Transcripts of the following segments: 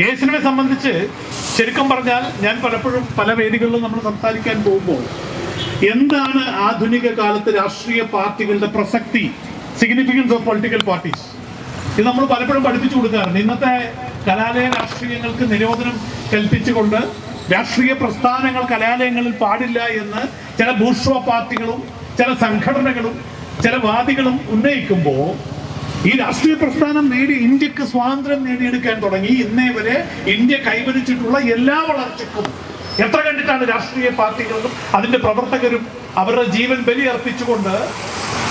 യേശുവിനെ സംബന്ധിച്ച് ശരിക്കും പറഞ്ഞാൽ ഞാൻ പലപ്പോഴും പല വേദികളിലും നമ്മൾ സംസാരിക്കാൻ പോകുമ്പോൾ എന്താണ് ആധുനിക കാലത്ത് രാഷ്ട്രീയ പാർട്ടികളുടെ പ്രസക്തി സിഗ്നിഫിക്കൻസ് ഓഫ് പൊളിറ്റിക്കൽ പാർട്ടീസ് ഇത് നമ്മൾ പലപ്പോഴും പഠിപ്പിച്ചു കൊടുക്കാറുണ്ട്. ഇന്നത്തെ കലാലയ രാഷ്ട്രീയങ്ങൾക്ക് നിരോധനം കൽപ്പിച്ചുകൊണ്ട് രാഷ്ട്രീയ പ്രസ്ഥാനങ്ങൾ കലാലയങ്ങളിൽ പാടില്ല എന്ന് ചില ഭൂഷ്വ പാർട്ടികളും ചില സംഘടനകളും ചില വാദികളും ഉന്നയിക്കുമ്പോൾ ഈ രാഷ്ട്രീയ പ്രസ്ഥാനം നേടി ഇന്ത്യയ്ക്ക് സ്വാതന്ത്ര്യം നേടിയെടുക്കാൻ തുടങ്ങി. ഇന്നേ വരെ ഇന്ത്യ കൈവരിച്ചിട്ടുള്ള എല്ലാ വളർച്ചയ്ക്കും എത്ര കണ്ടിട്ടാണ് രാഷ്ട്രീയ പാർട്ടികളും അതിന്റെ പ്രവർത്തകരും അവരുടെ ജീവൻ ബലിയർപ്പിച്ചുകൊണ്ട്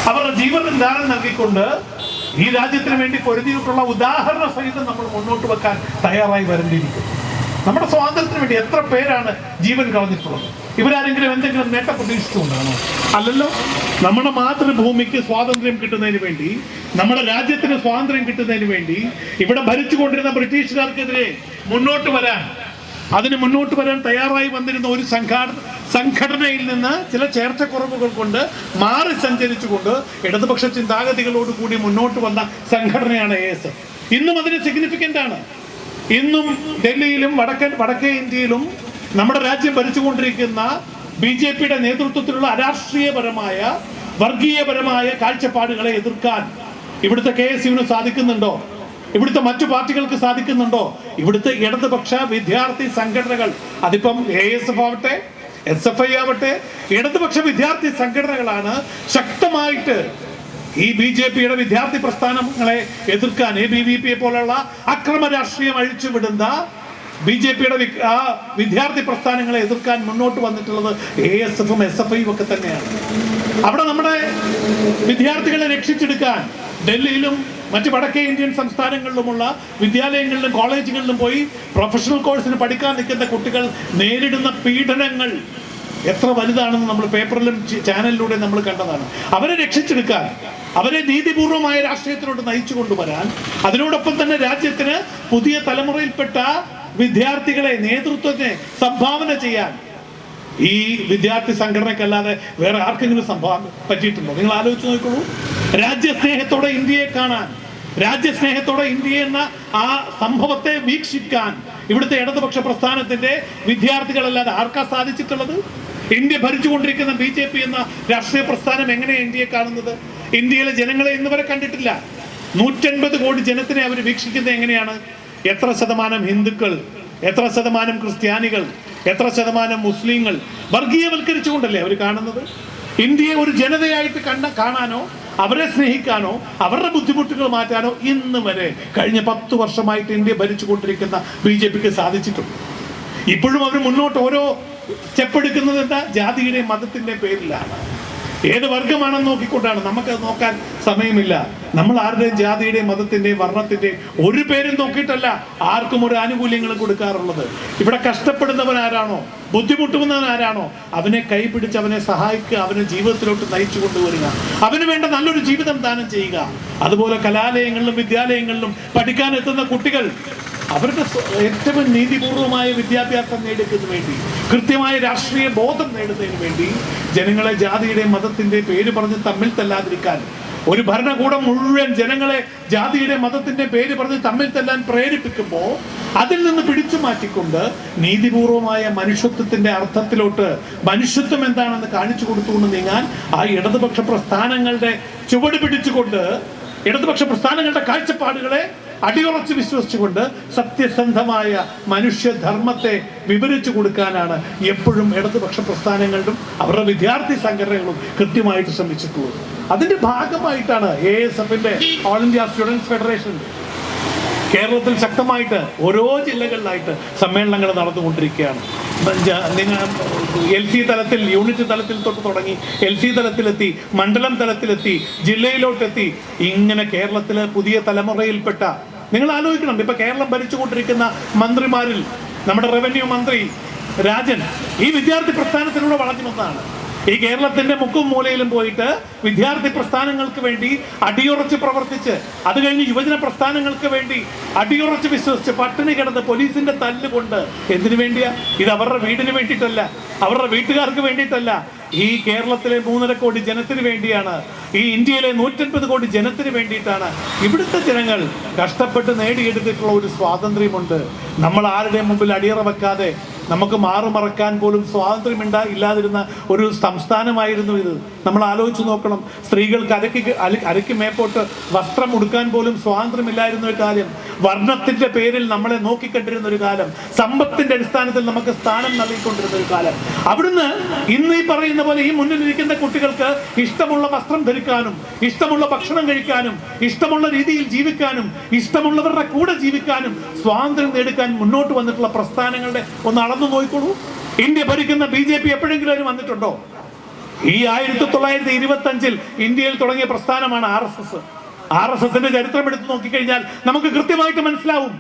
അവരുടെ ജീവനും ദാനം നൽകിക്കൊണ്ട് ഈ രാജ്യത്തിന് വേണ്ടി പൊരുതിയിട്ടുള്ള ഉദാഹരണ സഹിതം നമ്മൾ മുന്നോട്ട് വെക്കാൻ തയ്യാറായി വരേണ്ടിയിരിക്കുന്നു. നമ്മുടെ സ്വാതന്ത്ര്യത്തിന് വേണ്ടി എത്ര പേരാണ് ജീവൻ കളഞ്ഞിട്ടുള്ളത്? ഇവരാരെങ്കിലും എന്തെങ്കിലും നേട്ടം പ്രതീക്ഷിച്ചുകൊണ്ടാണോ? അല്ലല്ലോ നമ്മുടെ മാതൃഭൂമിക്ക് സ്വാതന്ത്ര്യം കിട്ടുന്നതിന് വേണ്ടി നമ്മുടെ രാജ്യത്തിന് സ്വാതന്ത്ര്യം കിട്ടുന്നതിന് വേണ്ടി ഇവിടെ ഭരിച്ചുകൊണ്ടിരുന്ന ബ്രിട്ടീഷുകാർക്കെതിരെ മുന്നോട്ട് വരാൻ അതിന് മുന്നോട്ട് വരാൻ തയ്യാറായി വന്നിരുന്ന ഒരു സംഘാട സംഘടനയിൽ നിന്ന് ചില ചേർച്ചക്കുറവുകൾ കൊണ്ട് മാറി സഞ്ചരിച്ചുകൊണ്ട് ഇടതുപക്ഷ ചിന്താഗതികളോട് കൂടി മുന്നോട്ട് വന്ന സംഘടനയാണ് എ എസ് ഇന്നും അതിന് സിഗ്നിഫിക്കന്റ് ആണ്. ഇന്നും ഡൽഹിയിലും വടക്കൻ വടക്കേ ഇന്ത്യയിലും നമ്മുടെ രാജ്യം ഭരിച്ചുകൊണ്ടിരിക്കുന്ന ബി ജെ പിയുടെ നേതൃത്വത്തിലുള്ള അരാഷ്ട്രീയപരമായ വർഗീയപരമായ കാഴ്ചപ്പാടുകളെ എതിർക്കാൻ ഇവിടുത്തെ കെ എസ് യുവിന് സാധിക്കുന്നുണ്ടോ? ഇവിടുത്തെ മറ്റു പാർട്ടികൾക്ക് സാധിക്കുന്നുണ്ടോ? ഇവിടുത്തെ ഇടതുപക്ഷ വിദ്യാർത്ഥി സംഘടനകൾ അതിപ്പം എ എസ് എഫ് ആവട്ടെ എസ് എഫ് ഐ ആവട്ടെ ഇടതുപക്ഷ വിദ്യാർത്ഥി സംഘടനകളാണ് ശക്തമായിട്ട് ഈ ബി ജെ പിയുടെ വിദ്യാർത്ഥി പ്രസ്ഥാനങ്ങളെ എതിർക്കാൻ എ ബി വി പിയെ പോലുള്ള അക്രമ രാഷ്ട്രീയം അഴിച്ചുവിടുന്ന ബി ജെ പിയുടെ ആ വിദ്യാർത്ഥി പ്രസ്ഥാനങ്ങളെ എതിർക്കാൻ മുന്നോട്ട് വന്നിട്ടുള്ളത് എ എസ് എഫും എസ് എഫ് ഐയും ഒക്കെ തന്നെയാണ്. അവിടെ നമ്മുടെ വിദ്യാർത്ഥികളെ രക്ഷിച്ചെടുക്കാൻ ഡൽഹിയിലും മറ്റ് വടക്കേ ഇന്ത്യൻ സംസ്ഥാനങ്ങളിലുമുള്ള വിദ്യാലയങ്ങളിലും കോളേജുകളിലും പോയി പ്രൊഫഷണൽ കോഴ്സിന് പഠിക്കാൻ നിൽക്കുന്ന കുട്ടികൾ നേരിടുന്ന പീഡനങ്ങൾ എത്ര വലുതാണെന്ന് നമ്മൾ പേപ്പറിലും ചാനലിലൂടെ നമ്മൾ കണ്ടതാണ്. അവരെ രക്ഷിച്ചെടുക്കാൻ അവരെ നീതിപൂർവമായ രാഷ്ട്രീയത്തിലോട്ട് നയിച്ചു കൊണ്ടുവരാൻ അതിനോടൊപ്പം തന്നെ രാജ്യത്തിന് പുതിയ തലമുറയിൽപ്പെട്ട വിദ്യാർത്ഥികളെ നേതൃത്വത്തെ സംഭാവന ചെയ്യാൻ. ഈ വിദ്യാർത്ഥി സംഘടനക്കല്ലാതെ വേറെ ആർക്കെങ്കിലും സംഭാവന പറ്റിയിട്ടുണ്ടോ? നിങ്ങൾ ആലോചിച്ച് നോക്കുള്ളൂ രാജ്യസ്നേഹത്തോടെ ഇന്ത്യയെ കാണാൻ രാജ്യസ്നേഹത്തോടെ ഇന്ത്യ എന്ന ആ സംഭവത്തെ വീക്ഷിക്കാൻ ഇവിടുത്തെ ഇടതുപക്ഷ പ്രസ്ഥാനത്തിന്റെ വിദ്യാർത്ഥികളല്ലാതെ ആർക്കാ സാധിച്ചിട്ടുള്ളത്? ഇന്ത്യ ഭരിച്ചുകൊണ്ടിരിക്കുന്ന ബി ജെ പി എന്ന രാഷ്ട്രീയ പ്രസ്ഥാനം എങ്ങനെയാണ് ഇന്ത്യയെ കാണുന്നത്? ഇന്ത്യയിലെ ജനങ്ങളെ ഇന്ന് വരെ കണ്ടിട്ടില്ല. നൂറ്റൻപത് കോടി ജനത്തിനെ അവർ വീക്ഷിക്കുന്നത് എങ്ങനെയാണ്? എത്ര ശതമാനം ഹിന്ദുക്കൾ എത്ര ശതമാനം ക്രിസ്ത്യാനികൾ എത്ര ശതമാനം മുസ്ലിങ്ങൾ വർഗീയവൽക്കരിച്ചുകൊണ്ടല്ലേ അവർ കാണുന്നത്? ഇന്ത്യയെ ഒരു ജനതയായിട്ട് കണ്ട കാണാനോ അവരെ സ്നേഹിക്കാനോ അവരുടെ ബുദ്ധിമുട്ടുകൾ മാറ്റാനോ ഇന്ന് വരെ കഴിഞ്ഞ പത്ത് വർഷമായിട്ട് ഇന്ത്യ ഭരിച്ചുകൊണ്ടിരിക്കുന്ന ബി ജെ പിക്ക് സാധിച്ചിട്ടുണ്ട്. ഇപ്പോഴും അവർ മുന്നോട്ട് ഓരോ സ്റ്റെപ്പ് എടുക്കുന്നത് എന്താ? ജാതിയുടെയും മതത്തിന്റെയും പേരിലാണ്. ഏത് വർഗമാണെന്ന് നോക്കിക്കൊണ്ടാണ് നമുക്കത് നോക്കാൻ സമയമില്ല. നമ്മൾ ആരുടെയും ജാതിയുടെയും മതത്തിന്റെയും വർണത്തിന്റെയും ഒരു പേരും നോക്കിയിട്ടല്ല ആർക്കും ഒരു ആനുകൂല്യങ്ങൾ കൊടുക്കാറുള്ളത്. ഇവിടെ കഷ്ടപ്പെടുന്നവൻ ആരാണോ ബുദ്ധിമുട്ടുന്നവൻ ആരാണോ അവനെ കൈപിടിച്ച് അവനെ സഹായിക്കുക അവനെ ജീവിതത്തിലോട്ട് നയിച്ചു കൊണ്ടുവരിക അവന് വേണ്ട നല്ലൊരു ജീവിതം ദാനം ചെയ്യുക. അതുപോലെ കലാലയങ്ങളിലും വിദ്യാലയങ്ങളിലും പഠിക്കാൻ എത്തുന്ന കുട്ടികൾ അവരുടെ ഏറ്റവും നീതിപൂർവമായ വിദ്യാഭ്യാസം നേടുന്നതിന് വേണ്ടി കൃത്യമായ രാഷ്ട്രീയ ബോധം നേടുന്നതിന് വേണ്ടി ജനങ്ങളെ ജാതിയുടെയും മതത്തിന്റെ പേര് പറഞ്ഞ് തമ്മിൽ തല്ലാതിരിക്കാൻ ഒരു ഭരണകൂടം മുഴുവൻ ജനങ്ങളെ ജാതിയുടെ മതത്തിന്റെ പേര് പറഞ്ഞ് തമ്മിൽ തല്ലാൻ പ്രേരിപ്പിക്കുമ്പോൾ അതിൽ നിന്ന് പിടിച്ചു മാറ്റിക്കൊണ്ട് നീതിപൂർവമായ മനുഷ്യത്വത്തിന്റെ അർത്ഥത്തിലോട്ട് മനുഷ്യത്വം എന്താണെന്ന് കാണിച്ചു കൊടുത്തുകൊണ്ട് നീങ്ങാൻ ആ ഇടതുപക്ഷ പ്രസ്ഥാനങ്ങളുടെ ചുവട് പിടിച്ചുകൊണ്ട് ഇടതുപക്ഷ പ്രസ്ഥാനങ്ങളുടെ കാഴ്ചപ്പാടുകളെ അടിയുറച്ച് വിശ്വസിച്ചുകൊണ്ട് സത്യസന്ധമായ മനുഷ്യധർമ്മത്തെ വിവരിച്ചു കൊടുക്കാനാണ് എപ്പോഴും ഇടതുപക്ഷ പ്രസ്ഥാനങ്ങളിലും അവരുടെ വിദ്യാർത്ഥി സംഘടനകളും കൃത്യമായിട്ട് ശ്രമിച്ചിട്ടുള്ളത്. അതിന്റെ ഭാഗമായിട്ടാണ് എ എസ് എഫിന്റെ ഓൾ ഇന്ത്യ സ്റ്റുഡൻസ് ഫെഡറേഷൻ കേരളത്തിൽ ശക്തമായിട്ട് ഓരോ ജില്ലകളിലായിട്ട് സമ്മേളനങ്ങൾ നടന്നുകൊണ്ടിരിക്കുകയാണ്. നിങ്ങൾ എൽ സി തലത്തിൽ യൂണിറ്റ് തലത്തിൽ തൊട്ട് തുടങ്ങി എൽ സി തലത്തിലെത്തി മണ്ഡലം തലത്തിലെത്തി ജില്ലയിലോട്ടെത്തി ഇങ്ങനെ കേരളത്തിലെ പുതിയ തലമുറയിൽപ്പെട്ട നിങ്ങൾ ആലോചിക്കണം. ഇപ്പൊ കേരളം ഭരിച്ചുകൊണ്ടിരിക്കുന്ന മന്ത്രിമാരിൽ നമ്മുടെ റവന്യൂ മന്ത്രി രാജൻ ഈ വിദ്യാർത്ഥി പ്രസ്ഥാനത്തിലൂടെ വളർന്നു വന്നതാണ്. ഈ കേരളത്തിന്റെ മുക്കും മൂലയിലും പോയിട്ട് വിദ്യാർത്ഥി പ്രസ്ഥാനങ്ങൾക്ക് വേണ്ടി അടിയുറച്ച് പ്രവർത്തിച്ച് അത് കഴിഞ്ഞ് യുവജന പ്രസ്ഥാനങ്ങൾക്ക് വേണ്ടി അടിയുറച്ച് വിശ്വസിച്ച് പട്ടിണി കിടന്ന് പോലീസിന്റെ തല്ലുകൊണ്ട് എന്തിനു വേണ്ടിയാ? ഇത് അവരുടെ വീടിന് വേണ്ടിയിട്ടല്ല അവരുടെ വീട്ടുകാർക്ക് വേണ്ടിയിട്ടല്ല. ഈ കേരളത്തിലെ മൂന്നര കോടി ജനത്തിന് വേണ്ടിയാണ് ഈ ഇന്ത്യയിലെ നൂറ്റൻപത് കോടി ജനത്തിന് വേണ്ടിയിട്ടാണ് ഇവിടുത്തെ ജനങ്ങൾ കഷ്ടപ്പെട്ട് നേടിയെടുത്തിട്ടുള്ള ഒരു സ്വാതന്ത്ര്യമുണ്ട്. നമ്മൾ ആരുടെയും മുമ്പിൽ അടിയറ വെക്കാതെ നമുക്ക് മാറുമറക്കാൻ പോലും സ്വാതന്ത്ര്യമിണ്ട ഇല്ലാതിരുന്ന ഒരു സംസ്ഥാനമായിരുന്നു ഇത്. നമ്മൾ ആലോചിച്ച് നോക്കണം സ്ത്രീകൾക്ക് അരക്കി അരക്ക് മേപ്പോട്ട് വസ്ത്രം ഉടുക്കാൻ പോലും സ്വാതന്ത്ര്യമില്ലായിരുന്ന ഒരു കാലം വർണത്തിന്റെ പേരിൽ നമ്മളെ നോക്കിക്കണ്ടിരുന്ന ഒരു കാലം സമ്പത്തിന്റെ അടിസ്ഥാനത്തിൽ നമുക്ക് സ്ഥാനം നൽകിക്കൊണ്ടിരുന്ന ഒരു കാലം. അവിടുന്ന് ഇന്ന് ഈ പറയുന്ന പോലെ ഈ മുന്നിൽ മുന്നിലിരിക്കുന്ന കുട്ടികൾക്ക് ഇഷ്ടമുള്ള വസ്ത്രം ധരിക്കാനും ഇഷ്ടമുള്ള ഭക്ഷണം കഴിക്കാനും ഇഷ്ടമുള്ള രീതിയിൽ ജീവിക്കാനും ഇഷ്ടമുള്ളവരുടെ കൂടെ ജീവിക്കാനും സ്വാതന്ത്ര്യം നേടുക്കാൻ മുന്നോട്ട് വന്നിട്ടുള്ള പ്രസ്ഥാനങ്ങളുടെ ഒന്ന് അളന്നു നോക്കിക്കോളൂ ഇന്ത്യ ഭരിക്കുന്ന ബി ജെ പി എപ്പോഴെങ്കിലും വന്നിട്ടുണ്ടോ? ഈ ആയിരത്തി തൊള്ളായിരത്തി ഇരുപത്തി അഞ്ചിൽ ഇന്ത്യയിൽ തുടങ്ങിയ പ്രസ്ഥാനമാണ് R S S. R S എസിന്റെ ചരിത്രം എടുത്ത് നോക്കിക്കഴിഞ്ഞാൽ നമുക്ക് കൃത്യമായിട്ട് മനസ്സിലാവും.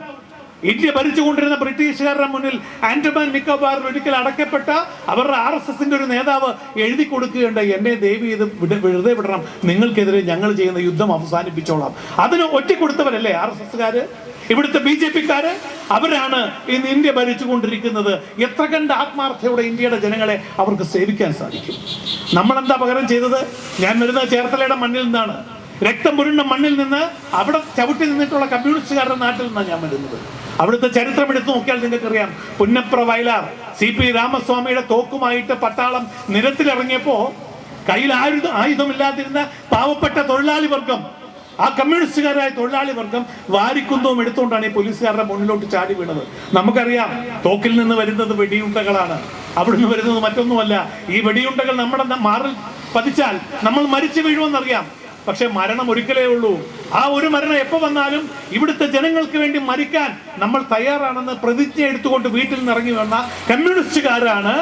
ഇന്ത്യ ഭരിച്ചുകൊണ്ടിരുന്ന ബ്രിട്ടീഷുകാരുടെ മുന്നിൽ ആൻഡമാൻ നിക്കോബാറിൽ ഒരിക്കൽ അടക്കപ്പെട്ട അവരുടെ ആർ എസ് എസിന്റെ ഒരു നേതാവ് എഴുതി കൊടുക്കുകയുണ്ട് എന്നെ ദേവി ഇത് വെറുതെ വിടണം. നിങ്ങൾക്കെതിരെ ഞങ്ങൾ ചെയ്യുന്ന യുദ്ധം അവസാനിപ്പിച്ചോളാം. അതിന് ഒറ്റ കൊടുത്തവരല്ലേ ആർ എസ് എസ്സുകാര് ഇവിടുത്തെ ബി ജെ പിക്കാര്? അവരാണ് ഇന്ന് ഇന്ത്യ ഭരിച്ചുകൊണ്ടിരിക്കുന്നത്. എത്ര കണ്ട് ആത്മാർത്ഥയോടെ ഇന്ത്യയുടെ ജനങ്ങളെ അവർക്ക് സേവിക്കാൻ സാധിക്കും? നമ്മൾ എന്താ പകരം ചെയ്തത്? ഞാൻ വരുന്ന ചേർത്തലയുടെ മണ്ണിൽ നിന്നാണ്. രക്തം പുരുണ്ട മണ്ണിൽ നിന്ന് അവിടെ ചവിട്ടി നിന്നിട്ടുള്ള കമ്മ്യൂണിസ്റ്റുകാരുടെ നാട്ടിൽ നിന്നാണ് ഞാൻ വരുന്നത്. അവിടുത്തെ ചരിത്രം എടുത്തു നോക്കിയാൽ നിങ്ങൾക്കറിയാം. പുന്നപ്ര വയലാർ സി പി രാമസ്വാമിയുടെ തോക്കുമായിട്ട് പട്ടാളം നിരത്തിലിറങ്ങിയപ്പോ കയ്യിൽ ആയുധം ആയുധമില്ലാതിരുന്ന പാവപ്പെട്ട തൊഴിലാളി വർഗം ആ കമ്മ്യൂണിസ്റ്റുകാരായ തൊഴിലാളി വർഗം വാരിക്കുന്തവും എടുത്തുകൊണ്ടാണ് ഈ പോലീസുകാരുടെ മുന്നിലോട്ട് ചാടി വീണത്. നമുക്കറിയാം തോക്കിൽ നിന്ന് വരുന്നത് വെടിയുണ്ടകളാണ്. അവിടുന്ന് വരുന്നത് മറ്റൊന്നുമല്ല. ഈ വെടിയുണ്ടകൾ നമ്മുടെ മാറിൽ പതിച്ചാൽ നമ്മൾ മരിച്ചു വീഴുമെന്നറിയാം. പക്ഷെ മരണം ഒരിക്കലേ ഉള്ളൂ. ആ ഒരു മരണം എപ്പോ വന്നാലും ഇവിടുത്തെ ജനങ്ങൾക്ക് വേണ്ടി മരിക്കാൻ നമ്മൾ തയ്യാറാണെന്ന് പ്രതിജ്ഞ എടുത്തുകൊണ്ട് വീട്ടിൽ നിന്ന് ഇറങ്ങി വന്ന കമ്മ്യൂണിസ്റ്റുകാരാണ്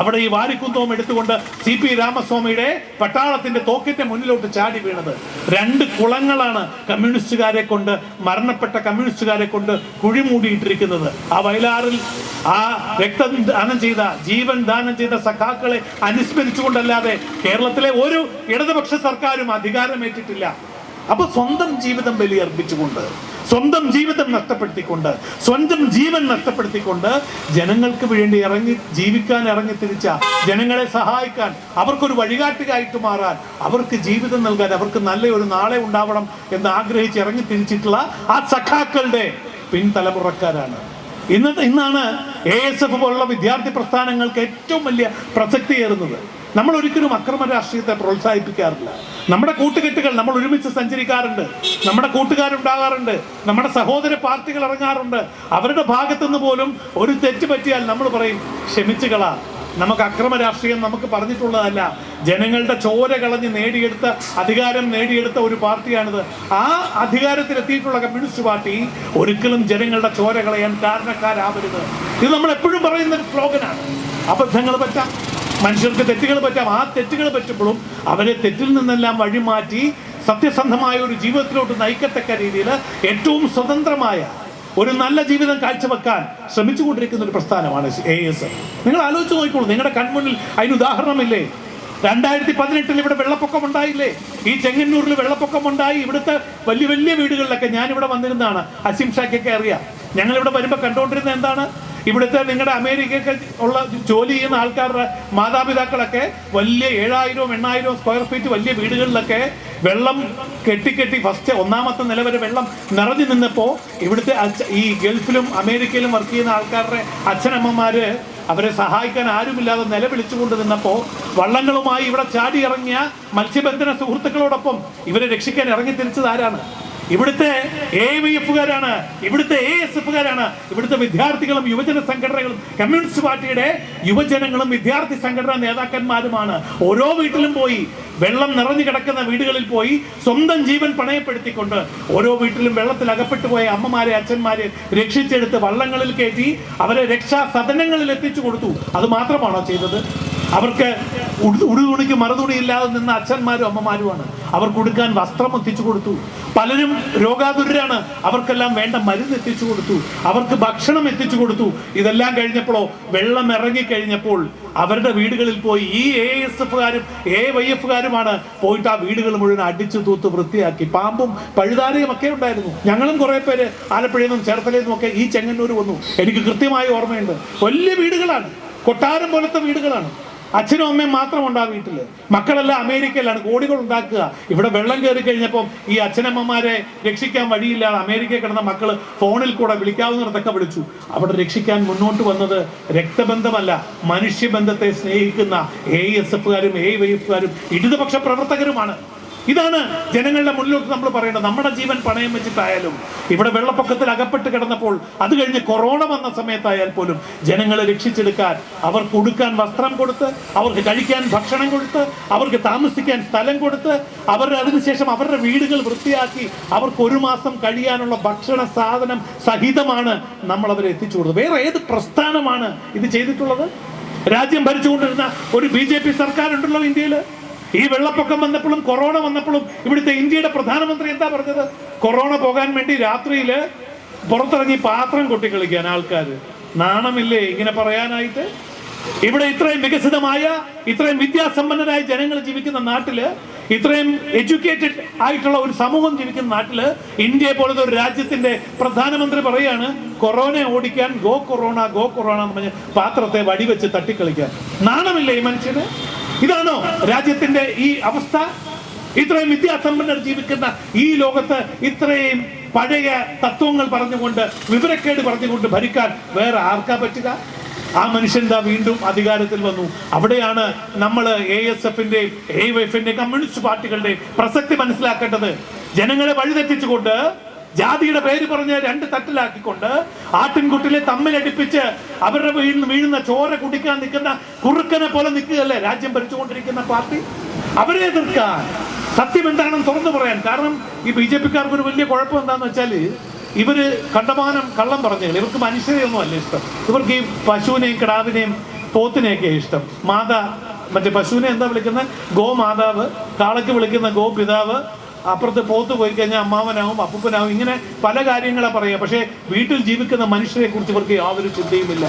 അവിടെ ഈ വാരിക്കുന്തവും എടുത്തുകൊണ്ട് സി പി രാമസ്വാമിയുടെ പട്ടാളത്തിന്റെ തോക്കിന്റെ മുന്നിലോട്ട് ചാടി വീണത്. രണ്ട് കുളങ്ങളാണ് കമ്മ്യൂണിസ്റ്റുകാരെ കൊണ്ട് മരണപ്പെട്ട കമ്മ്യൂണിസ്റ്റുകാരെ കൊണ്ട് കുഴിമൂടിയിട്ടിരിക്കുന്നത്. ആ വയലാറിൽ ആ രക്തം ദാനം ചെയ്ത ജീവൻ ദാനം ചെയ്ത സഖാക്കളെ അനുസ്മരിച്ചുകൊണ്ടല്ലാതെ കേരളത്തിലെ ഒരു ഇടതുപക്ഷ സർക്കാരും അധികാരമേറ്റിട്ടില്ല. അപ്പൊ സ്വന്തം ജീവിതം ബലിയർപ്പിച്ചുകൊണ്ട് സ്വന്തം ജീവിതം നഷ്ടപ്പെടുത്തിക്കൊണ്ട് സ്വന്തം ജീവൻ നഷ്ടപ്പെടുത്തിക്കൊണ്ട് ജനങ്ങൾക്ക് വേണ്ടി ഇറങ്ങി ജീവിക്കാൻ ഇറങ്ങി തിരിച്ച ജനങ്ങളെ സഹായിക്കാൻ അവർക്കൊരു വഴികാട്ടുകയായിട്ട് മാറാൻ അവർക്ക് ജീവിതം നൽകാൻ അവർക്ക് നല്ല ഒരു നാളെ ഉണ്ടാവണം എന്ന് ആഗ്രഹിച്ച് ഇറങ്ങി തിരിച്ചിട്ടുള്ള ആ സഖാക്കളുടെ പിൻതലമുറക്കാരാണ് ഇന്ന് ഇന്നാണ് എ എസ് എഫ് പോലുള്ള വിദ്യാർത്ഥി പ്രസ്ഥാനങ്ങൾക്ക് ഏറ്റവും വലിയ പ്രസക്തി ഏറുന്നത്. നമ്മൾ ഒരിക്കലും അക്രമ രാഷ്ട്രീയത്തെ പ്രോത്സാഹിപ്പിക്കാറില്ല. നമ്മുടെ കൂട്ടുകെട്ടുകൾ നമ്മൾ ഒരുമിച്ച് സഞ്ചരിക്കാറുണ്ട്. നമ്മുടെ കൂട്ടുകാരുണ്ടാകാറുണ്ട്. നമ്മുടെ സഹോദര പാർട്ടികൾ ഇറങ്ങാറുണ്ട്. അവരുടെ ഭാഗത്തുനിന്ന് പോലും ഒരു തെറ്റ് പറ്റിയാൽ നമ്മൾ പറയും ക്ഷമിച്ചുകളാ നമുക്ക് അക്രമ രാഷ്ട്രീയം നമുക്ക് പറഞ്ഞിട്ടുള്ളതല്ല. ജനങ്ങളുടെ ചോര കളഞ്ഞ് നേടിയെടുത്ത അധികാരം നേടിയെടുത്ത ഒരു പാർട്ടിയാണിത്. ആ അധികാരത്തിലെത്തിയിട്ടുള്ള കമ്മ്യൂണിസ്റ്റ് പാർട്ടി ഒരിക്കലും ജനങ്ങളുടെ ചോര കളയാൻ കാരണക്കാരാവരുത്. ഇത് നമ്മൾ എപ്പോഴും പറയുന്ന ഒരു സ്ലോഗനാണ്. അബദ്ധങ്ങൾ പറ്റാം മനുഷ്യർക്ക് തെറ്റുകൾ പറ്റാം. ആ തെറ്റുകൾ പറ്റുമ്പോഴും അവരെ തെറ്റിൽ നിന്നെല്ലാം വഴിമാറ്റി സത്യസന്ധമായ ഒരു ജീവിതത്തിലോട്ട് നയിക്കത്തക്ക രീതിയിൽ ഏറ്റവും സ്വതന്ത്രമായ ഒരു നല്ല ജീവിതം കാഴ്ചവെക്കാൻ ശ്രമിച്ചുകൊണ്ടിരിക്കുന്ന ഒരു പ്രസ്ഥാനമാണ് എ എസ് നിങ്ങൾ ആലോചിച്ച് നോക്കിക്കോളൂ നിങ്ങളുടെ കൺമുന്നിൽ അതിന് ഉദാഹരണമില്ലേ? രണ്ടായിരത്തി പതിനെട്ടിൽ ഇവിടെ വെള്ളപ്പൊക്കം ഉണ്ടായില്ലേ? ഈ ചെങ്ങന്നൂരിൽ വെള്ളപ്പൊക്കം ഉണ്ടായി. ഇവിടുത്തെ വലിയ വലിയ വീടുകളിലൊക്കെ ഞാൻ ഇവിടെ വന്നിരുന്നതാണ്. അസിം ഷാക്കൊക്കെ അറിയാം. ഞങ്ങൾ ഇവിടെ വരുമ്പോൾ കണ്ടുകൊണ്ടിരുന്ന എന്താണ്? ഇവിടുത്തെ നിങ്ങളുടെ അമേരിക്കയൊക്കെ ഉള്ള ജോലി ചെയ്യുന്ന ആൾക്കാരുടെ മാതാപിതാക്കളൊക്കെ വലിയ ഏഴായിരവും എണ്ണായിരവും സ്ക്വയർ ഫീറ്റ് വലിയ വീടുകളിലൊക്കെ വെള്ളം കെട്ടിക്കെട്ടി ഫസ്റ്റ് ഒന്നാമത്തെ നില വരെ വെള്ളം നിറഞ്ഞു നിന്നപ്പോൾ ഇവിടുത്തെ ഈ ഗൾഫിലും അമേരിക്കയിലും വർക്ക് ചെയ്യുന്ന ആൾക്കാരുടെ അച്ഛനമ്മമാർ അവരെ സഹായിക്കാൻ ആരുമില്ലാതെ നിലവിളിച്ചുകൊണ്ട് നിന്നപ്പോൾ വള്ളങ്ങളുമായി ഇവിടെ ചാടി ഇറങ്ങിയ മത്സ്യബന്ധന സുഹൃത്തുക്കളോടൊപ്പം ഇവരെ രക്ഷിക്കാൻ ഇറങ്ങി തിരിച്ചത് ആരാണ്? ഇവിടുത്തെ എ വൈ എഫുകാരാണ് ഇവിടുത്തെ എ എസ് എഫുകാരാണ് ഇവിടുത്തെ വിദ്യാർത്ഥികളും യുവജന സംഘടനകളും കമ്മ്യൂണിസ്റ്റ് പാർട്ടിയുടെ യുവജനങ്ങളും വിദ്യാർത്ഥി സംഘടനാ നേതാക്കന്മാരുമാണ്. ഓരോ വീട്ടിലും പോയി വെള്ളം നിറഞ്ഞു കിടക്കുന്ന വീടുകളിൽ പോയി സ്വന്തം ജീവൻ പണയപ്പെടുത്തിക്കൊണ്ട് ഓരോ വീട്ടിലും വെള്ളത്തിൽ അകപ്പെട്ടു പോയ അമ്മമാരെ അച്ഛന്മാരെ രക്ഷിച്ചെടുത്ത് വള്ളങ്ങളിൽ കയറ്റി അവരെ രക്ഷാ സദനങ്ങളിൽ എത്തിച്ചു കൊടുത്തു. അത് മാത്രമാണോ ചെയ്തത്? അവർക്ക് ഉടു- ഉടുതുണിക്ക് മറുതുണി ഇല്ലാതെ നിന്ന അച്ഛന്മാരും അമ്മമാരുമാണ്. അവർക്ക് കൊടുക്കാൻ വസ്ത്രം എത്തിച്ചു കൊടുത്തു. പലരും രോഗാതുരാണ് അവർക്കെല്ലാം വേണ്ട മരുന്ന് എത്തിച്ചു കൊടുത്തു. അവർക്ക് ഭക്ഷണം എത്തിച്ചു കൊടുത്തു. ഇതെല്ലാം കഴിഞ്ഞപ്പോഴോ വെള്ളം ഇറങ്ങി കഴിഞ്ഞപ്പോൾ അവരുടെ വീടുകളിൽ പോയി ഈ എ എസ് എഫുകാരും എ വൈ എഫുകാരുമാണ് പോയിട്ട് ആ വീടുകൾ മുഴുവൻ അടിച്ചു തൂത്ത് വൃത്തിയാക്കി. പാമ്പും പഴുതാരയും ഒക്കെ ഉണ്ടായിരുന്നു. ഞങ്ങളും കുറേ പേര് ആലപ്പുഴയിൽ നിന്നും ചേർത്തലയിൽ നിന്നും ഒക്കെ ഈ ചെങ്ങന്നൂർ വന്നു. എനിക്ക് കൃത്യമായി ഓർമ്മയുണ്ട്. വലിയ വീടുകളാണ്. കൊട്ടാരം പോലത്തെ വീടുകളാണ്. അച്ഛനും അമ്മയും മാത്രം ആ വീട്ടിൽ മക്കളെല്ലാം അമേരിക്കയിലാണ് കോടികൾ ഉണ്ടാക്കുക. ഇവിടെ വെള്ളം കയറി കഴിഞ്ഞപ്പം ഈ അച്ഛനമ്മമാരെ രക്ഷിക്കാൻ വഴിയില്ലാതെ അമേരിക്കയിൽ കിടന്ന മക്കൾ ഫോണിൽ കൂടെ വിളിക്കാവുന്നിടത്തൊക്കെ വിളിച്ചു. അവിടെ രക്ഷിക്കാൻ മുന്നോട്ട് വന്നത് രക്തബന്ധമല്ല മനുഷ്യബന്ധത്തെ സ്നേഹിക്കുന്ന എ എസ് എഫുകാരും എ വൈ എഫുകാരും ഇടതുപക്ഷ പ്രവർത്തകരുമാണ്. ഇതാണ് ജനങ്ങളുടെ മുന്നിലോട്ട് നമ്മൾ പറയുന്നത് നമ്മുടെ ജീവൻ പണയം വെച്ചിട്ടായാലും ഇവിടെ വെള്ളപ്പൊക്കത്തിൽ അകപ്പെട്ട് കിടന്നപ്പോൾ അത് കഴിഞ്ഞ് കൊറോണ വന്ന സമയത്തായാൽ പോലും ജനങ്ങളെ രക്ഷിച്ചെടുക്കാൻ അവർക്ക് ഉടുക്കാൻ വസ്ത്രം കൊടുത്ത് അവർക്ക് കഴിക്കാൻ ഭക്ഷണം കൊടുത്ത് അവർക്ക് താമസിക്കാൻ സ്ഥലം കൊടുത്ത് അവർ അതിനുശേഷം അവരുടെ വീടുകൾ വൃത്തിയാക്കി അവർക്ക് ഒരു മാസം കഴിയാനുള്ള ഭക്ഷണ സാധനം സഹിതമാണ് നമ്മൾ അവരെ എത്തിച്ചു കൊടുത്തത്. വേറെ ഏത് പ്രസ്ഥാനമാണ് ഇത് ചെയ്തിട്ടുള്ളത്? രാജ്യം ഭരിച്ചുകൊണ്ടിരുന്ന ഒരു ബി ജെ പി സർക്കാരുണ്ടല്ലോ ഇന്ത്യയിൽ ഈ വെള്ളപ്പൊക്കം വന്നപ്പോഴും കൊറോണ വന്നപ്പോഴും ഇവിടുത്തെ ഇന്ത്യയുടെ പ്രധാനമന്ത്രി എന്താ പറഞ്ഞത്? കൊറോണ പോകാൻ വേണ്ടി രാത്രിയിൽ പുറത്തിറങ്ങി പാത്രം കൊട്ടിക്കളിക്കാൻ ആൾക്കാർ നാണമില്ലേ ഇങ്ങനെ പറയാനായിട്ട്? ഇവിടെ ഇത്രയും വികസിതമായ ഇത്രയും വിദ്യാസമ്പന്നരായ ജനങ്ങൾ ജീവിക്കുന്ന നാട്ടിൽ ഇത്രയും എഡ്യൂക്കേറ്റഡ് ആയിട്ടുള്ള ഒരു സമൂഹം ജീവിക്കുന്ന നാട്ടിൽ ഇന്ത്യയെ പോലത്തെ ഒരു രാജ്യത്തിന്റെ പ്രധാനമന്ത്രി പറയാണ് കൊറോണ ഓടിക്കാൻ ഗോ കൊറോണ ഗോ കൊറോണ എന്ന് പറഞ്ഞ് പാത്രത്തെ വടിവെച്ച് തട്ടിക്കളിക്കാൻ. നാണമില്ലേ ഈ മനുഷ്യന്? ഇതാണോ രാജ്യത്തിന്റെ ഈ അവസ്ഥ? ഇത്രയും വിദ്യാസമ്പന്നർ ജീവിക്കുന്ന ഈ ലോകത്ത് ഇത്രയും പഴയ തത്വങ്ങൾ പറഞ്ഞുകൊണ്ട് വിവരക്കേട് പറഞ്ഞുകൊണ്ട് ഭരിക്കാൻ വേറെ ആർക്കാ പറ്റുക? ആ മനുഷ്യൻ ദാ വീണ്ടും അധികാരത്തിൽ വന്നു. അവിടെയാണ് നമ്മൾ എ എസ് എഫിന്റെയും എ വൈഫിന്റെയും കമ്മ്യൂണിസ്റ്റ് പാർട്ടികളുടെയും പ്രസക്തി മനസ്സിലാക്കേണ്ടത്. ജനങ്ങളെ വഴിതെറ്റിച്ചുകൊണ്ട് ജാതിയുടെ പേര് പറഞ്ഞ് രണ്ട് തട്ടിലാക്കിക്കൊണ്ട് ആട്ടിൻകുട്ടിലെ തമ്മിലടിപ്പിച്ച് അവരുടെ വീഴുന്ന വീഴുന്ന ചോര കുടിക്കാൻ നിൽക്കുന്ന കുറുക്കനെ പോലെ നിൽക്കുകയല്ലേ രാജ്യം ഭരിച്ചുകൊണ്ടിരിക്കുന്ന പാർട്ടി? അവരെ എതിർക്കാൻ സത്യം എന്താണെന്ന് തുറന്നു പറയാൻ. കാരണം ഈ ബി ജെ പിക്കാർക്ക് ഒരു വലിയ കുഴപ്പം എന്താന്ന് വെച്ചാൽ ഇവർ കണ്ടമാനം കള്ളം പറഞ്ഞു ഇവർക്ക് മനുഷ്യരെയൊന്നും അല്ല ഇഷ്ടം. ഇവർക്ക് ഈ പശുവിനെയും കിടാവിനെയും പോത്തിനെയൊക്കെ ഇഷ്ടം. മാതാ മറ്റേ പശുവിനെ എന്താ വിളിക്കുന്നത്? ഗോമാതാവ് കാളയ്ക്ക് വിളിക്കുന്ന ഗോ പിതാവ്. അപ്പുറത്ത് പോത്ത് പോയി കഴിഞ്ഞാൽ അമ്മാവനാവും അപ്പൂപ്പനാവും. ഇങ്ങനെ പല കാര്യങ്ങളെ പറയുക. പക്ഷേ വീട്ടിൽ ജീവിക്കുന്ന മനുഷ്യരെ കുറിച്ച് ഇവർക്ക് യാതൊരു ചിന്തയുമില്ല.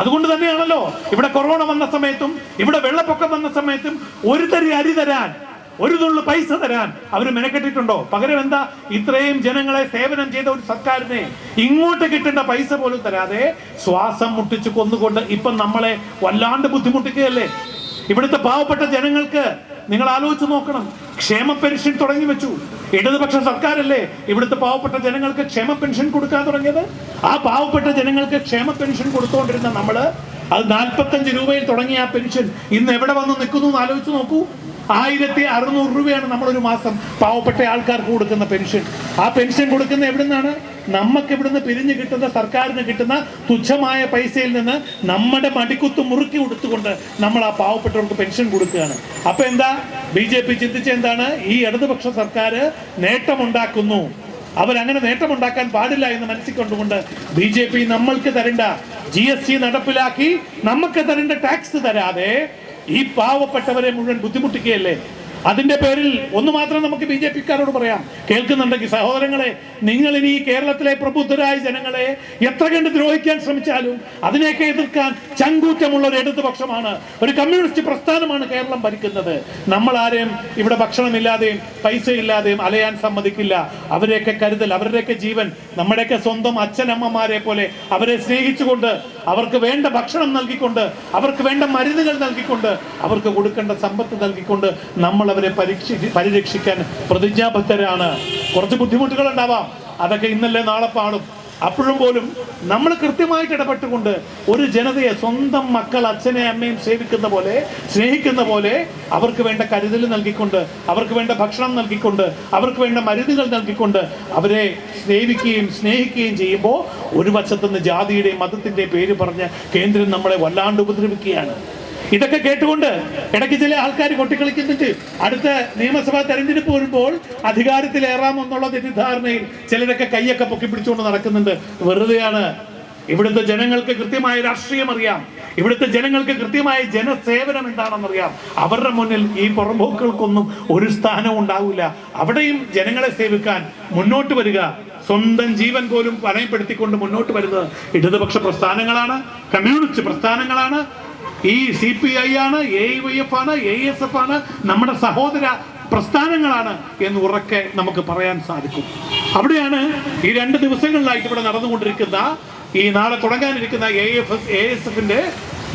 അതുകൊണ്ട് തന്നെയാണല്ലോ ഇവിടെ കൊറോണ വന്ന സമയത്തും ഇവിടെ വെള്ളപ്പൊക്കം വന്ന സമയത്തും ഒരു തരി അരി തരാൻ ഒരു തുള്ളു പൈസ തരാൻ അവർ മെനക്കെട്ടിട്ടുണ്ടോ? പകരം എന്താ ഇത്രയും ജനങ്ങളെ സേവനം ചെയ്ത ഒരു സർക്കാരിനെ ഇങ്ങോട്ട് കിട്ടേണ്ട പൈസ പോലും തരാതെ ശ്വാസം മുട്ടിച്ച് കൊന്നുകൊണ്ട് ഇപ്പം നമ്മളെ വല്ലാണ്ട് ബുദ്ധിമുട്ടിക്കുകയല്ലേ? ഇവിടുത്തെ പാവപ്പെട്ട ജനങ്ങൾക്ക് നിങ്ങൾ ആലോചിച്ച് നോക്കണം. ക്ഷേമ പെൻഷൻ തുടങ്ങി വെച്ചു. ഇടതുപക്ഷ സർക്കാരല്ലേ ഇവിടുത്തെ പാവപ്പെട്ട ജനങ്ങൾക്ക് ക്ഷേമ പെൻഷൻ കൊടുക്കാൻ തുടങ്ങിയത്? ആ പാവപ്പെട്ട ജനങ്ങൾക്ക് ക്ഷേമ പെൻഷൻ കൊടുത്തുകൊണ്ടിരുന്ന നമ്മൾ അത് നാൽപ്പത്തഞ്ച് രൂപയിൽ തുടങ്ങിയ ആ പെൻഷൻ. ഇന്ന് എവിടെ വന്ന് നിൽക്കുന്നു എന്ന് ആലോചിച്ച് നോക്കൂ. ആയിരത്തി അറുന്നൂറ് രൂപയാണ് നമ്മളൊരു മാസം പാവപ്പെട്ട ആൾക്കാർക്ക് കൊടുക്കുന്ന പെൻഷൻ. ആ പെൻഷൻ കൊടുക്കുന്ന എവിടുന്നാണ്? നമുക്ക് ഇവിടുന്ന് പിരിഞ്ഞു കിട്ടുന്ന സർക്കാരിന് കിട്ടുന്ന തുച്ഛമായ പൈസയിൽ നിന്ന് നമ്മുടെ മടിക്കുത്ത് മുറുക്കി കൊടുത്തുകൊണ്ട് നമ്മൾ ആ പാവപ്പെട്ടവർക്ക് പെൻഷൻ കൊടുക്കുകയാണ്. അപ്പൊ എന്താ? ബി ജെ പി ചിന്തിച്ച എന്താണ്? ഈ ഇടതുപക്ഷ സർക്കാർ നേട്ടമുണ്ടാക്കുന്നു. അവരങ്ങനെ നേട്ടമുണ്ടാക്കാൻ പാടില്ല എന്ന് മനസ്സിൽ കൊണ്ടുകൊണ്ട് ബി ജെ പി നമ്മൾക്ക് തരണ്ട. ജി എസ് ടി നടപ്പിലാക്കി നമുക്ക് തരേണ്ട ടാക്സ് തരാതെ ഈ പാവപ്പെട്ടവരെ മുഴുവൻ ബുദ്ധിമുട്ടിക്കുകയല്ലേ? അതിന്റെ പേരിൽ ഒന്ന് മാത്രം നമുക്ക് ബി ജെ പിക്കാരോട് പറയാം. കേൾക്കുന്നുണ്ടെങ്കിൽ സഹോദരങ്ങളെ നിങ്ങൾ ഇനി കേരളത്തിലെ പ്രബുദ്ധരായ ജനങ്ങളെ എത്ര കണ്ട് ദ്രോഹിക്കാൻ ശ്രമിച്ചാലും അതിനെയൊക്കെ എതിർക്കാൻ ചങ്കൂറ്റമുള്ള ഒരു ഇടതുപക്ഷമാണ്. ഒരു കമ്മ്യൂണിസ്റ്റ് പ്രസ്ഥാനമാണ് കേരളം ഭരിക്കുന്നത്. നമ്മൾ ആരെയും ഇവിടെ ഭക്ഷണമില്ലാതെയും പൈസ ഇല്ലാതെയും അലയാൻ സമ്മതിക്കില്ല. അവരെയൊക്കെ കരുതൽ അവരുടെയൊക്കെ ജീവൻ നമ്മുടെയൊക്കെ സ്വന്തം അച്ഛനമ്മമാരെ പോലെ അവരെ സ്നേഹിച്ചുകൊണ്ട് അവർക്ക് വേണ്ട ഭക്ഷണം നൽകിക്കൊണ്ട് അവർക്ക് വേണ്ട മരുന്നുകൾ നൽകിക്കൊണ്ട് അവർക്ക് കൊടുക്കേണ്ട സമ്പത്ത് നൽകിക്കൊണ്ട് നമ്മൾ അവരെ പരീക്ഷി പരിരക്ഷിക്കാൻ പ്രതിജ്ഞാബദ്ധരാണ്. കുറച്ച് ബുദ്ധിമുട്ടുകൾ ഉണ്ടാവാം അതൊക്കെ ഇന്നല്ലേ നാളെ പാടും. അപ്പോഴും പോലും നമ്മൾ കൃത്യമായിട്ട് ഇടപെട്ടുകൊണ്ട് ഒരു ജനതയെ സ്വന്തം മക്കൾ അച്ഛനെ അമ്മയും സേവിക്കുന്ന പോലെ സ്നേഹിക്കുന്ന പോലെ അവർക്ക് വേണ്ട കരുതൽ നൽകിക്കൊണ്ട് അവർക്ക് വേണ്ട ഭക്ഷണം നൽകിക്കൊണ്ട് അവർക്ക് വേണ്ട മരുന്നുകൾ നൽകിക്കൊണ്ട് അവരെ സേവിക്കുകയും സ്നേഹിക്കുകയും ചെയ്യുമ്പോൾ ഒരു വശത്തുനിന്ന് ജാതിയുടെയും മതത്തിന്റെയും പേര് പറഞ്ഞ് കേന്ദ്രം നമ്മളെ വല്ലാണ്ട് ഉപദ്രവിക്കുകയാണ്. ഇതൊക്കെ കേട്ടുകൊണ്ട് ഇടയ്ക്ക് ചില ആൾക്കാർ കൊട്ടിക്കളിക്കുന്നുണ്ട്. അടുത്ത നിയമസഭാ തെരഞ്ഞെടുപ്പ് വരുമ്പോൾ അധികാരത്തിലേറാമെന്നുള്ള തെറ്റിദ്ധാരണയിൽ ചിലരൊക്കെ കൈയൊക്കെ പൊക്കി പിടിച്ചുകൊണ്ട് നടക്കുന്നുണ്ട്. വെറുതെയാണ്. ഇവിടുത്തെ ജനങ്ങൾക്ക് കൃത്യമായ രാഷ്ട്രീയം അറിയാം. ഇവിടുത്തെ ജനങ്ങൾക്ക് കൃത്യമായ ജനസേവനം എന്താണെന്നറിയാം. അവരുടെ മുന്നിൽ ഈ പുറമ്പോക്കുകൾക്കൊന്നും ഒരു സ്ഥാനവും ഉണ്ടാവില്ല. അവിടെയും ജനങ്ങളെ സേവിക്കാൻ മുന്നോട്ട് വരിക. സ്വന്തം ജീവൻ പോലും പണയപ്പെടുത്തിക്കൊണ്ട് മുന്നോട്ട് വരുന്നത് ഇടതുപക്ഷ പ്രസ്ഥാനങ്ങളാണ് കമ്മ്യൂണിസ്റ്റ് പ്രസ്ഥാനങ്ങളാണ് ഈ സി പി ഐ ആണ് എ വൈ എഫ് ആണ് എ എസ് എഫ് ആണ് നമ്മുടെ സഹോദര പ്രസ്ഥാനങ്ങളാണ് എന്ന് ഉറക്കെ നമുക്ക് പറയാൻ സാധിക്കും. അവിടെയാണ് ഈ രണ്ട് ദിവസങ്ങളിലായിട്ട് ഇവിടെ നടന്നുകൊണ്ടിരിക്കുന്ന ഈ നാളെ തുടങ്ങാനിരിക്കുന്ന A F S A S എഫിന്റെ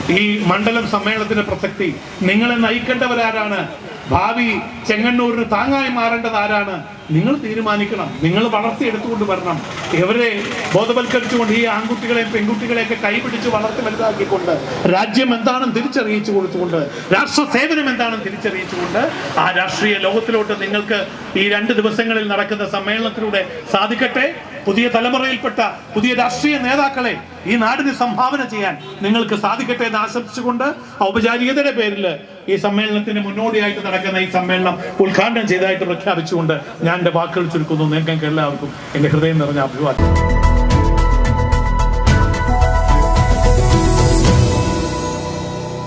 ഈ മണ്ഡലം സമ്മേളനത്തിന്റെ പ്രസക്തി. നിങ്ങളെ നയിക്കേണ്ടവരാരാണ്? ഭാവി ചെങ്ങന്നൂരിന് താങ്ങായി മാറേണ്ടത് ആരാണ്? നിങ്ങൾ തീരുമാനിക്കണം. നിങ്ങൾ വളർത്തിയെടുത്തുകൊണ്ട് വരണം. ഇവരെ ബോധവൽക്കരിച്ചുകൊണ്ട് ഈ ആൺകുട്ടികളെയും പെൺകുട്ടികളെയൊക്കെ കൈപിടിച്ച് വളർത്തി വലുതാക്കിക്കൊണ്ട് രാജ്യം എന്താണെന്ന് തിരിച്ചറിയിച്ചു കൊടുത്തുകൊണ്ട് രാഷ്ട്ര സേവനം എന്താണെന്ന് തിരിച്ചറിയിച്ചുകൊണ്ട് ആ രാഷ്ട്രീയ ലോകത്തിലോട്ട് നിങ്ങൾക്ക് ഈ രണ്ട് ദിവസങ്ങളിൽ നടക്കുന്ന സമ്മേളനത്തിലൂടെ സാധിക്കട്ടെ? പുതിയ തലമുറയിൽപ്പെട്ട പുതിയ രാഷ്ട്രീയ നേതാക്കളെ ഈ നാടിന് സംഭാവന ചെയ്യാൻ നിങ്ങൾക്ക് സാധിക്കട്ടെ എന്ന് ആശംസിച്ചുകൊണ്ട് ഔപചാരികതയുടെ പേരിൽ ഈ സമ്മേളനത്തിന് മുന്നോടിയായിട്ട് നടക്കുന്ന ഈ സമ്മേളനം ഉദ്ഘാടനം ചെയ്തതായിട്ട് പ്രഖ്യാപിച്ചുകൊണ്ട് ഞാൻ എന്റെ വാക്കുകൾ ചുരുക്കുന്നു. നിങ്ങൾക്ക് എല്ലാവർക്കും എന്റെ ഹൃദയം നിറഞ്ഞ അഭിവാദ്യം.